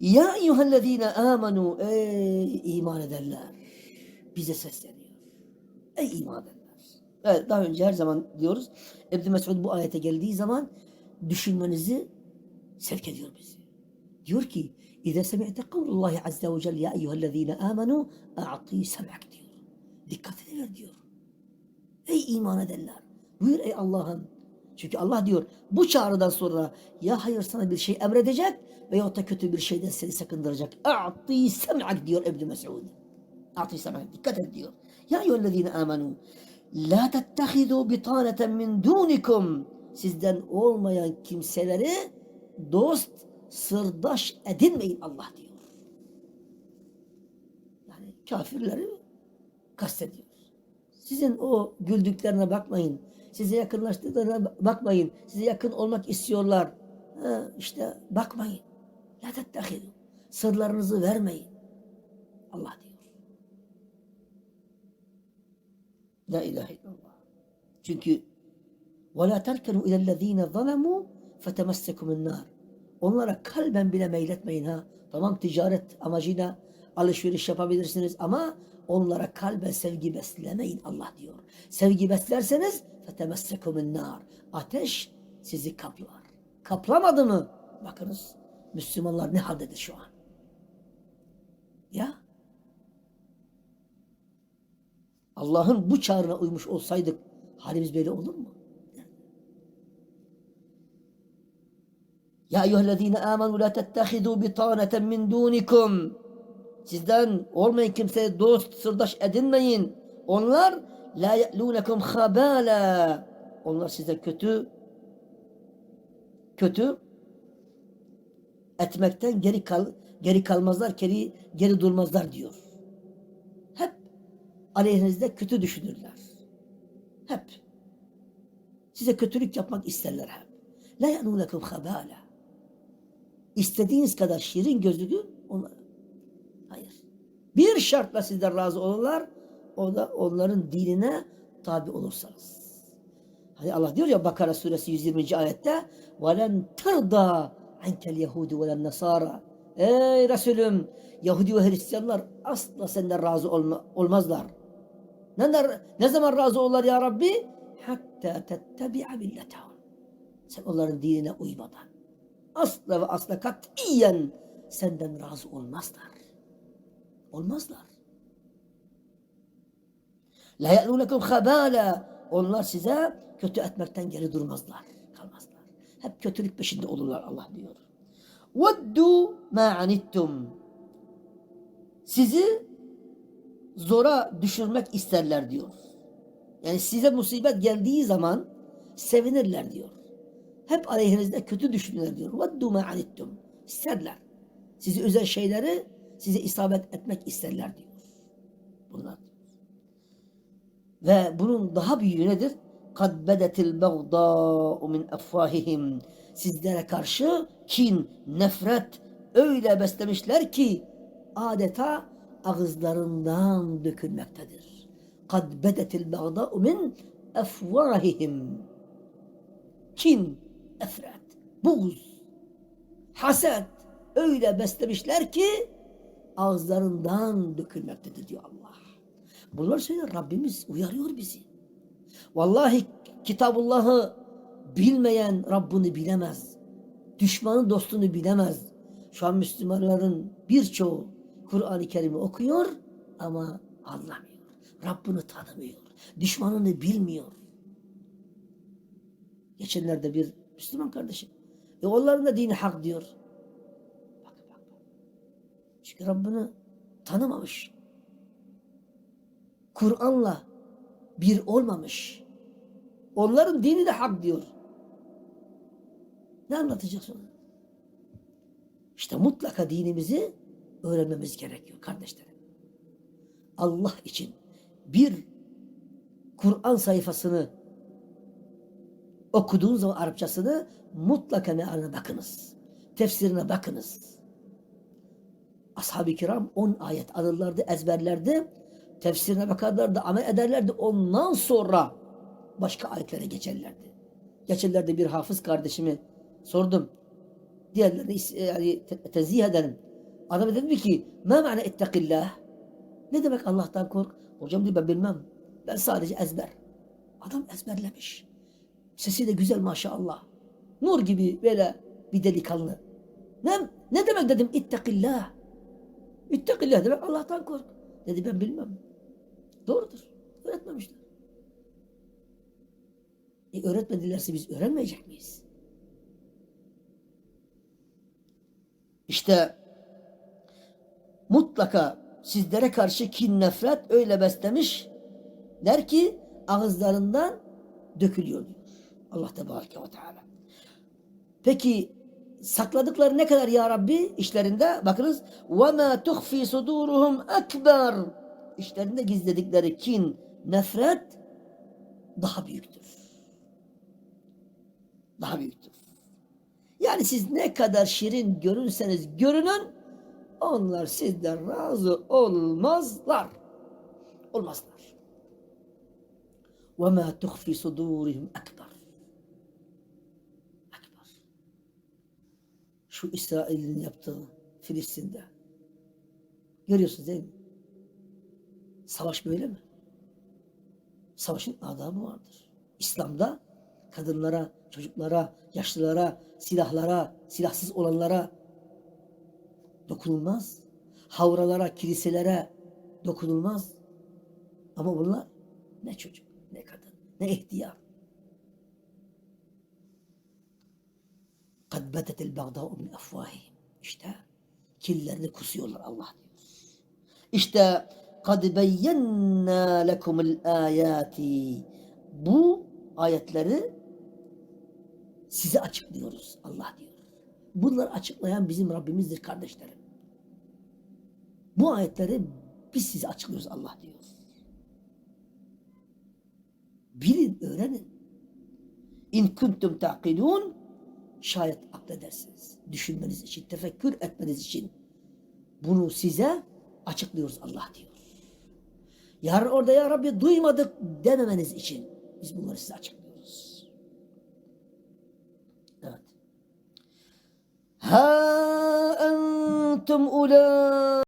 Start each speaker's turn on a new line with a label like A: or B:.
A: Ya eyyühellezine amenu ey iman edenler. Bize sesleniyor. Ey iman edenler. Evet, daha önce her zaman diyoruz. İbn Mesud bu ayete geldiği zaman düşünmenizi sevk ediyor bizi. Diyor ki İzâ semi'te kavlullahi azze ve celle ya eyyühellezine amenu a'ti sem'ak diyor. Dikkat ediver diyor. Ey iman edenler. Buyur ey Allah'ım. Çünkü Allah diyor bu çağrıdan sonra ya hayır sana bir şey emredecek veyahut da kötü bir şeyden seni sakındıracak. A'ti sem'ak diyor İbn Mesud. A'ti sem'ak. Dikkat et diyor. Ya eyyühellezine amenu La tettehidu bitaneten min dunikum. Sizden olmayan kimseleri dost, sırdaş edinmeyin Allah diyor. Yani kafirleri kastediyor. Sizin o güldüklerine bakmayın. Size yakınlaştıklarına bakmayın. Size yakın olmak istiyorlar. Ha, işte bakmayın. La tettehidu. Sırlarınızı vermeyin. Allah diyor. La ilahe illallah. Çünkü وَلَا تَرْكَنُوا اِلَى الَّذ۪ينَ ظَلَمُوا فَتَمَسَّكُمُ النَّارِ Onlara kalben bile meyletmeyin ha. Tamam ticaret amacıyla alışveriş yapabilirsiniz ama onlara kalben sevgi beslemeyin Allah diyor. Sevgi beslerseniz fetemessekumun nar. Ateş sizi kaplar. Kaplamadı mı? Bakınız Müslümanlar ne haldedir şu an. Ya Allah'ın bu çağrına uymuş olsaydık halimiz böyle olur mu? Ya eyyühellezine amenu la tettehidu bitaneten min dunikum. Sizden olmayan kimseye dost, sırdaş edinmeyin. Onlar la ye'lunekum habala. Onlar size kötü kötü etmekten geri kal geri kalmazlar, geri geri durmazlar diyor. Hep aleyhinizde kötü düşünürler. Hep. Size kötülük yapmak isterler hep. La ye'lunekum habala. İstediğiniz kadar şirin gözlü onlar. Hayır. Bir şartla sizden razı olurlar O da onların dinine tabi olursanız. Hani Allah diyor ya Bakara suresi 120. ayette وَلَنْ تَرْضَى عَنْكَ الْيَهُودُ وَلَنْ نَصَارَى Ey Resulüm Yahudi ve Hristiyanlar asla senden razı olma, olmazlar. Ne, ne zaman razı olurlar ya Rabbi? Hatta tettebi'a milletahum. Sen onların dinine uymadan asla ve asla katiyen senden razı olmazlar. Olmazlar. La ye'lunekum habala. Onlar size kötü etmekten geri durmazlar. Kalmazlar. Hep kötülük peşinde olurlar Allah diyor. Veddu ma anittum. Sizi zora düşürmek isterler diyor. Yani size musibet geldiği zaman sevinirler diyor. Hep aleyhinizde kötü düşünürler diyor. Veddu ma anittum. İsterler. Sizi özel şeyleri size isabet etmek isterler diyor. Bunlar. Ve bunun daha büyüğü nedir? Kad bedetil bagdâ'u min effâhihim. Sizlere karşı kin, nefret öyle beslemişler ki adeta ağızlarından dökülmektedir. Kad bedetil bagdâ'u min effâhihim. Kin, efret, buğz, haset öyle beslemişler ki ağızlarından dökülmektedir diyor Allah. Bunlar söylüyor Rabbimiz uyarıyor bizi. Vallahi Kitabullah'ı bilmeyen Rabbini bilemez. Düşmanın dostunu bilemez. Şu an Müslümanların birçoğu Kur'an-ı Kerim'i okuyor ama anlamıyor. Rabbini tanımıyor. Düşmanını bilmiyor. Geçenlerde bir Müslüman kardeşim. E onların da dini hak diyor. Bak bak bak. Çünkü Rabbini tanımamış. Kur'an'la bir olmamış. Onların dini de hak diyor. Ne anlatacaksın? İşte mutlaka dinimizi öğrenmemiz gerekiyor kardeşlerim. Allah için bir Kur'an sayfasını okuduğunuz zaman Arapçasını mutlaka mealine bakınız. Tefsirine bakınız. Ashab-ı kiram 10 ayet alırlardı, ezberlerdi. Tefsirine bakarlardı, amel ederlerdi. Ondan sonra başka ayetlere geçerlerdi. Geçenlerde bir hafız kardeşimi sordum. Diğerlerini yani te tezih edelim. Adam dedi ki ne ma'na ittakillah? Ne demek Allah'tan kork? Hocam diyor ben bilmem. Ben sadece ezber. Adam ezberlemiş. Sesi de güzel maşallah. Nur gibi böyle bir delikanlı. Ne, ne demek dedim ittakillah. İttakillah demek Allah'tan kork. Dedi ben bilmem. Doğrudur. Öğretmemişler. E öğretmedilerse biz öğrenmeyecek miyiz? İşte mutlaka sizlere karşı kin nefret öyle beslemiş der ki ağızlarından dökülüyor diyor. Allah Tebareke ve Teala. Peki sakladıkları ne kadar ya Rabbi işlerinde? Bakınız وَمَا تُخْفِي صُدُورُهُمْ akbar. İşlerinde gizledikleri kin, nefret daha büyüktür. Daha büyüktür. Yani siz ne kadar şirin görünseniz görünün onlar sizden razı olmazlar. Olmazlar. وَمَا تُخْفِي صُدُورِهِمْ akbar. Akbar. Şu İsrail'in yaptığı Filistin'de. Görüyorsunuz değil mi? Savaş böyle mi? Savaşın adabı vardır. İslam'da kadınlara, çocuklara, yaşlılara, silahlara, silahsız olanlara dokunulmaz. Havralara, kiliselere dokunulmaz. Ama bunlar ne çocuk, ne kadın, ne ihtiyar. قَدْ بَدَتِ الْبَغْضَاءُ مِنْ أَفْوَاهِهِمْ İşte killerini kusuyorlar Allah diyor. İşte kad beyyenna lekumul ayati. Bu ayetleri size açıklıyoruz Allah diyor. Bunları açıklayan bizim Rabbimizdir kardeşlerim. Bu ayetleri biz size açıklıyoruz Allah diyor. Bilin, öğrenin. İn kuntum taqidun şayet akledersiniz. Düşünmeniz için, tefekkür etmeniz için bunu size açıklıyoruz Allah diyor. Yarın orada ya Rabbi duymadık dememeniz için biz bunları size açıklıyoruz. Evet. Ha entum ula